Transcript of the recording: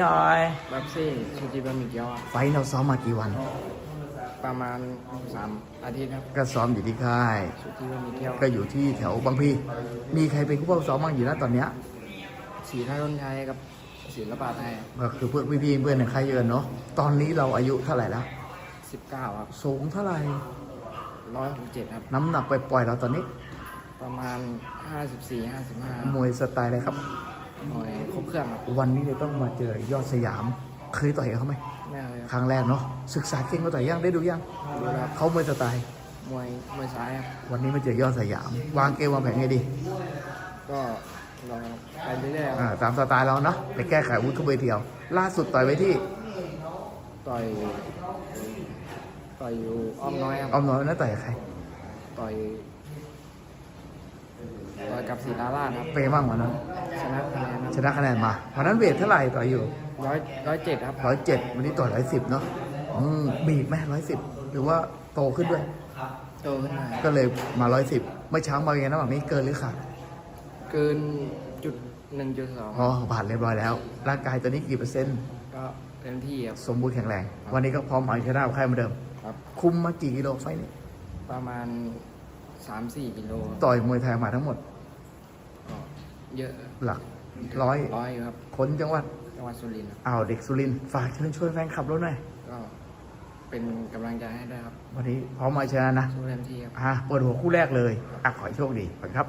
หน่อยแบบซี่ชูจิบะหมี่เกี๊ยวครับไฟท์เราซ้อมมากี่วัน ประมาณสามอาทิตย์ครับก็ซ้อมอยู่ที่ค่ายชูจิบะหมี่เกี๊ยวก็อยู่ที่แถวบางพลีมีใครเป็นผู้เฝ้าซ้อมบ้างอยู่นะตอนเนี้ยสีท่าต้นชัยกับศิลปะไทยก็คือเพื่อนพี่ๆเพื่อนในค่ายเยอะเนาะตอนนี้เราอายุเท่าไหร่แล้วสิบเก้าครับสูงเท่าไหร่ร้อยหกเจ็ดครับ น้ำหนักไปปล่อยๆเราตอนนี้ ประมาณห้าสิบสี่ห้าสิบห้ามวยสไตล์อะไรครับ หน่วยครบเครื่องครับวันนี้เลยต้องมาเจอยอดสยาม เคยต่อยกับเขาไหมไม่เอาเลยคครับรั้งแรกเนาะศึกษาเก่งเขาต่อยยังได้ดูยังดูแล้วครับเขามวยสไตล์ มวยมวยซ้ายครับวันนี้มาเจอยอดสยาม วางเกมวางแผนไงดีก็ลองไปเรื่อยๆคอ่ารับตามสไตล์เราเนาะไปแก้ไขอาวุธทุกเวทีเอาล่าสุดต่อยไปที่ต่อยต่อยอยู่อ้อมน้อยครับอ้อมน้อยนะต่อยกับใครต่อยต่อยกับศิลาราชครับเปย์บ้างวันนั้นช นะคะแนนครับชนะคะแนนมาวันนั้นเวทเท่าไหร่ต่อยอยู่ร้อยร้อยเจ็ดครับร้อยเจ็ดวันนี้ต่อยร้อยสิบเนาะอืมบีบไหมร้อยสิบหรือว่าโตขึ้นด้วย โตขึ้นมาก็เลยมาร้อยสิบเมื่อเช้ามาเป็นไงนะแบบนี้เกินหรือขาดเกินจุดหนึ่งจุดสองอ๋อผ่านเรียบร้อยแล้ว ร่างกายตอนนี้กี่เปอร์เซ็นต์ก็เต็มที่ครับ สมบูรณ์แข็งแรง วันนี้ก็พร้อมเอาชนะกับใครเหมือนเดิม ครับ คุมมากี่กิโลไฟล์นี้ประมาณสามสี่กิโล ต่อยมวยไทยมาทั้งหมดก็ เยอะหลักร้อยร้อยอยู่ครับคนจังหวัดจังหวัดสุรินทร์ครับอ้าวเด็กสุรินทร์ฝากเชิญชวนแฟนคลับรถหน่อยก็เป็นกำลังใจให้ด้วยครับ วันนี้พร้อมมาชนะนะสู้เต็มที่ครับอะเปิดหัวคู่แรกเลยอะขอให้โชคดีขอบคุณครับ